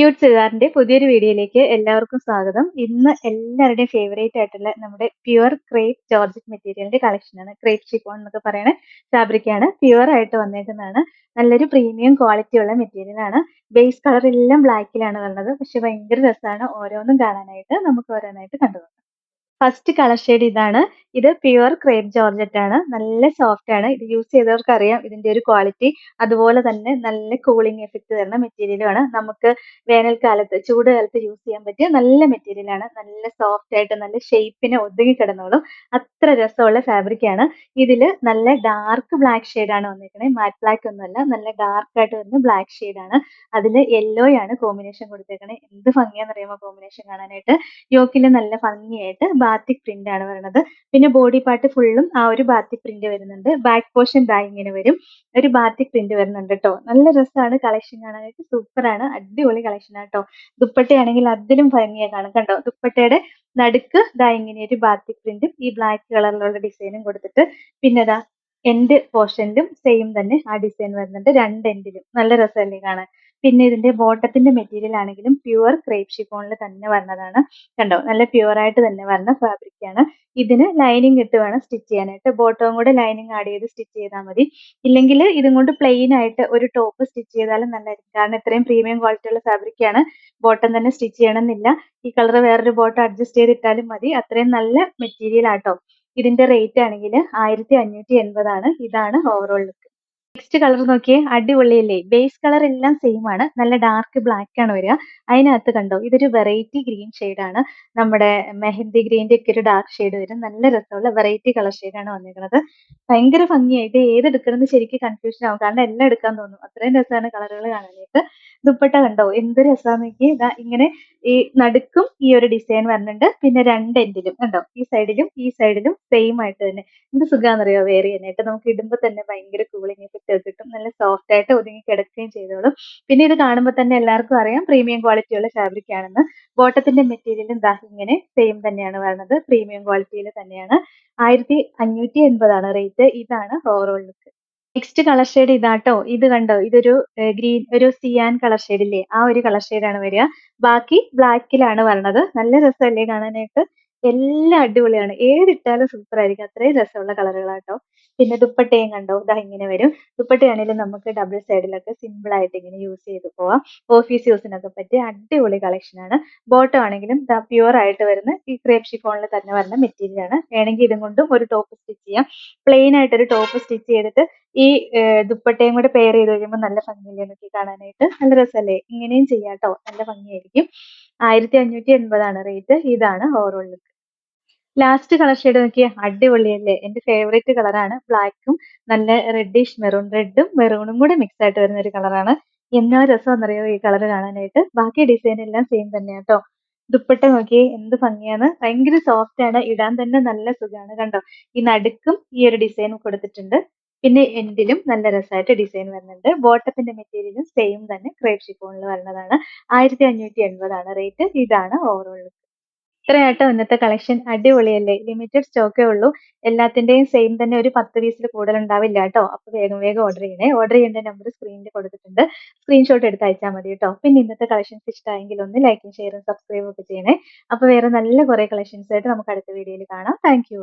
Cute സിതാറിന്റെ പുതിയൊരു വീഡിയോയിലേക്ക് എല്ലാവർക്കും സ്വാഗതം. ഇന്ന് എല്ലാവരുടെയും ഫേവറേറ്റ് ആയിട്ടുള്ള നമ്മുടെ പ്യുവർ ക്രേപ്പ് ജോർജറ്റ് മെറ്റീരിയലിന്റെ കളക്ഷനാണ് ക്രേപ്പ് ഷിഫോൺ എന്നൊക്കെ പറയുന്ന ഫാബ്രിക്കാണ് പ്യുവർ ആയിട്ട് വന്നേക്കുന്നതാണ്. നല്ലൊരു പ്രീമിയം ക്വാളിറ്റി ഉള്ള മെറ്റീരിയലാണ് ബേസ് കളർ എല്ലാം ബ്ലാക്കിലാണ് വരുന്നത് പക്ഷെ ഭയങ്കര രസമാണ് ഓരോന്നും കാണാനായിട്ട്. നമുക്ക് ഓരോന്നായിട്ട് കണ്ടു ഫസ്റ്റ് കളർ ഷെയ്ഡ് ഇതാണ്. ഇത് പ്യുവർ ക്രേപ്പ് ജോർജറ്റ് ആണ്. നല്ല സോഫ്റ്റ് ആണ്. ഇത് യൂസ് ചെയ്തവർക്ക് അറിയാം ഇതിന്റെ ഒരു ക്വാളിറ്റി അതുപോലെ തന്നെ നല്ല കൂളിംഗ് എഫക്റ്റ് തരുന്ന മെറ്റീരിയലും ആണ്. നമുക്ക് വേനൽക്കാലത്ത് ചൂട് കാലത്ത് യൂസ് ചെയ്യാൻ പറ്റിയ നല്ല മെറ്റീരിയലാണ് നല്ല സോഫ്റ്റ് ആയിട്ട് നല്ല ഷേപ്പിന് ഒതുങ്ങി കിടന്നോളും. അത്ര രസമുള്ള ഫാബ്രിക് ആണ്. ഇതിൽ നല്ല ഡാർക്ക് ബ്ലാക്ക് ഷെയ്ഡ് ആണ് വന്നിരിക്കുന്നത് മാറ്റ് ബ്ലാക്ക് ഒന്നുമല്ല നല്ല ഡാർക്ക് ആയിട്ട് വരുന്ന ബ്ലാക്ക് ഷെയ്ഡ് ആണ്. അതിൽ യെല്ലോ ആണ് കോമ്പിനേഷൻ കൊടുത്തേക്കുന്നത് എന്ത് ഭംഗിയാന്ന് അറിയുമ്പോൾ കോമ്പിനേഷൻ കാണാനായിട്ട്? യോക്കിൽ നല്ല ഭംഗിയായിട്ട് ബാത്തിക് പ്രിന്റ് ആണ് വരുന്നത് പിന്നെ ബോഡി പാർട്ട് ഫുള്ളും ആ ഒരു ബാത്തിക് പ്രിന്റ് വരുന്നുണ്ട്. ബാക്ക് പോർഷൻ ദാ ഇങ്ങനെ വരും. ഒരു ബാത്തിക് പ്രിന്റ് വരുന്നുണ്ട് കേട്ടോ നല്ല രസമാണ് കളക്ഷൻ കാണാനായിട്ട്. സൂപ്പർ ആണ്. അടിപൊളി കളക്ഷൻ ആട്ടോ ദുപ്പട്ടയാണെങ്കിൽ അതിലും ഭംഗിയായി കാണും കണ്ടോ? ദുപ്പട്ടയുടെ നടുക്ക് ദാ ഇങ്ങനെ ഒരു ബാത്തിക് പ്രിന്റും ഈ ബ്ലാക്ക് കളറിലുള്ള ഡിസൈനും കൊടുത്തിട്ട് പിന്നെ ദാ എൻഡ് പോർഷനിലും സെയിം തന്നെ ആ ഡിസൈൻ വരുന്നുണ്ട്. രണ്ട് എൻഡിലും നല്ല രസമല്ലേ കാണാൻ. പിന്നെ ഇതിന്റെ ബോട്ടത്തിന്റെ മെറ്റീരിയൽ ആണെങ്കിലും പ്യുവർ ക്രേപ്പ് ഷിഫോണിൽ തന്നെ വരുന്നതാണ് കണ്ടോ? നല്ല പ്യുവർ ആയിട്ട് തന്നെ വരുന്ന ഫാബ്രിക് ആണ്. ഇതിന് ലൈനിങ് ഇട്ട് വേണം സ്റ്റിച്ച് ചെയ്യാനായിട്ട്. ബോട്ടവും കൂടെ ലൈനിങ് ആഡ് ചെയ്ത് സ്റ്റിച്ച് ചെയ്താൽ മതി. ഇല്ലെങ്കിൽ ഇതും കൊണ്ട് പ്ലെയിൻ ആയിട്ട് ഒരു ടോപ്പ് സ്റ്റിച്ച് ചെയ്താലും നല്ലതായിരിക്കും. കാരണം ഇത്രയും പ്രീമിയം ക്വാളിറ്റി ഉള്ള ഫാബ്രിക് ആണ്. ബോട്ടം തന്നെ സ്റ്റിച്ച് ചെയ്യണമെന്നില്ല. ഈ കളർ വേറൊരു ബോട്ടം അഡ്ജസ്റ്റ് ചെയ്തിട്ടാലും മതി. അത്രയും നല്ല മെറ്റീരിയൽ ആട്ടോ. ഇതിന്റെ റേറ്റ് ആണെങ്കിൽ ആയിരത്തി അഞ്ഞൂറ്റി എൺപതാണ്. ഇതാണ് ഓവറോൾ ലുക്ക് നെക്സ്റ്റ് കളർ നോക്കിയേ അടിപൊളിയല്ലേ? ബേസ് കളർ എല്ലാം സെയിം ആണ്. നല്ല ഡാർക്ക് ബ്ലാക്ക് ആണ് വരിക. അതിനകത്ത് കണ്ടോ ഇതൊരു വെറൈറ്റി ഗ്രീൻ ആണ്. നമ്മുടെ മെഹന്തി ഗ്രീന്റെ ഒക്കെ ഒരു ഡാർക്ക് ഷെയ്ഡ് വരും. നല്ല രസമുള്ള വെറൈറ്റി കളർ ആണ് വന്നിരിക്കുന്നത്. ഭയങ്കര ഭംഗിയായിട്ട് ഏതെടുക്കണമെന്ന് ശരിക്കും കൺഫ്യൂഷൻ ആവും. കാരണം എല്ലാം എടുക്കാൻ തോന്നും. അത്രയും രസമാണ് കളറുകൾ കാണാനായിട്ട്. ദുപ്പട്ട കണ്ടോ എന്ത് രസമാണ് നോക്കി ഇതാ ഇങ്ങനെ ഈ നടുക്കും ഈ ഒരു ഡിസൈൻ വരുന്നുണ്ട് പിന്നെ രണ്ട് എൻഡിലും കണ്ടോ ഈ സൈഡിലും ഈ സൈഡിലും സെയിം ആയിട്ട് തന്നെ. എന്ത് സുഖാന്നറിയോ തന്നെ ചെയ്യാനായിട്ട് നമുക്ക് ഇടുമ്പോൾ തന്നെ ഭയങ്കര കൂളിംഗ് എഫക്റ്റ് കിട്ടും. നല്ല സോഫ്റ്റ് ആയിട്ട് ഒതുങ്ങി കിടക്കുകയും ചെയ്തോളും. പിന്നെ ഇത് കാണുമ്പോൾ തന്നെ എല്ലാവർക്കും അറിയാം പ്രീമിയം ക്വാളിറ്റി ഉള്ള ഫാബ്രിക് ആണെന്ന്. ബോട്ടത്തിന്റെ മെറ്റീരിയലും ദാ ഇങ്ങനെ സെയിം തന്നെയാണ് വരുന്നത് പ്രീമിയം ക്വാളിറ്റിയിൽ തന്നെയാണ്. ആയിരത്തി അഞ്ഞൂറ്റി എൺപതാണ് റേറ്റ് ഇതാണ് overall look next colour shade ഇതാട്ടോ. ഇത് കണ്ടോ? ഇതൊരു ഗ്രീൻ ഒരു സിയാൻ കളർ ഷെയ്ഡ് ഇല്ലേ? ആ ഒരു കളർ ആണ് വരിക. ബാക്കി ബ്ലാക്കിലാണ് വരണത്. നല്ല രസമല്ലേ കാണാനായിട്ട്? എല്ലാം അടിപൊളിയാണ്. ഏതിട്ടാലും സൂപ്പർ ആയിരിക്കും. അത്രയും രസമുള്ള കളറുകളാട്ടോ. പിന്നെ ദുപ്പട്ടയും കണ്ടോ? ഇതാ ഇങ്ങനെ വരും. ദുപ്പട്ടയാണെങ്കിലും നമുക്ക് ഡബിൾ സൈഡിലൊക്കെ സിമ്പിൾ ആയിട്ട് ഇങ്ങനെ യൂസ് ചെയ്ത് പോവാം. ഓഫീസ് യൂസിനൊക്കെ പറ്റിയ അടിപൊളി കളക്ഷൻ ആണ്. ബോട്ടം ആണെങ്കിലും ദാ പ്യുവർ ആയിട്ട് വരുന്ന ഈ ക്രേപ്പ് ഷിഫോണിൽ തന്നെ വരുന്ന മെറ്റീരിയൽ ആണ്. വേണമെങ്കിൽ ഇതും കൊണ്ടും ഒരു ടോപ്പ് സ്റ്റിച്ച് ചെയ്യാം. പ്ലെയിൻ ആയിട്ട് ഒരു ടോപ്പ് സ്റ്റിച്ച് ചെയ്തിട്ട് ഈ ദുപ്പട്ടയും കൂടെ പെയർ ചെയ്ത് കഴിയുമ്പോൾ നല്ല ഭംഗിയില്ലേ? നോക്കി കാണാനായിട്ട്. നല്ല രസമല്ലേ ഇങ്ങനെയും ചെയ്യാട്ടോ നല്ല ഭംഗിയായിരിക്കും. ആയിരത്തി അഞ്ഞൂറ്റി എൺപതാണ് റേറ്റ് ഇതാണ് overall look last colour shade നോക്കിയേ അടിപൊളിയല്ലേ എന്റെ ഫേവറേറ്റ് കളറാണ് ബ്ലാക്കും നല്ല റെഡിഷ് മെറൂൺ റെഡും മെറൂണും കൂടെ മിക്സ് ആയിട്ട് വരുന്ന ഒരു കളറാണ് എന്നാ രസം എന്നറിയോ ഈ കളർ കാണാനായിട്ട്? ബാക്കി ഡിസൈൻ എല്ലാം സെയിം തന്നെയാണ് കേട്ടോ. ദുപ്പട്ട നോക്കിയേ എന്ത് ഭംഗിയാണ്. ഭയങ്കര സോഫ്റ്റ് ആണ്. ഇടാൻ തന്നെ നല്ല സുഖമാണ് കണ്ടോ? ഈ നടുക്കും ഈ ഒരു ഡിസൈൻ കൊടുത്തിട്ടുണ്ട്. പിന്നെ എൻഡിലും നല്ല രസമായിട്ട് ഡിസൈൻ വരുന്നുണ്ട്. ബോട്ടത്തിന്റെ മെറ്റീരിയലും സെയിം തന്നെ ക്രേപ്പ് ഷിഫോണിൽ വരുന്നതാണ്. ആയിരത്തി അഞ്ഞൂറ്റി എൺപതാണ് റേറ്റ് ഇതാണ് ഓവറോൾ ഇത്രയായിട്ടോ ഇന്നത്തെ കളക്ഷൻ അടിപൊളിയല്ലേ? ലിമിറ്റഡ് സ്റ്റോക്കേ ഉള്ളൂ. എല്ലാത്തിന്റെയും സെയിം തന്നെ ഒരു പത്ത് പീസിൽ കൂടുതൽ ഉണ്ടാവില്ല കേട്ടോ. അപ്പൊ വേഗം വേഗം ഓർഡർ ചെയ്യണേ. ഓർഡർ ചെയ്യേണ്ട നമ്പർ സ്ക്രീനിൽ കൊടുത്തിട്ടുണ്ട്. സ്ക്രീൻഷോട്ട് എടുത്ത് അയച്ചാൽ മതി കേട്ടോ. പിന്നെ ഇന്നത്തെ കളക്ഷൻസ് ഇഷ്ടമായെങ്കിൽ ഒന്ന് ലൈക്കും ഷെയറും സബ്സ്ക്രൈബും ഒക്കെ ചെയ്യണേ. അപ്പൊ വേറെ നല്ല കുറെ കളക്ഷൻസ് ആയിട്ട് നമുക്ക് അടുത്ത വീഡിയോയിൽ കാണാം. Thank you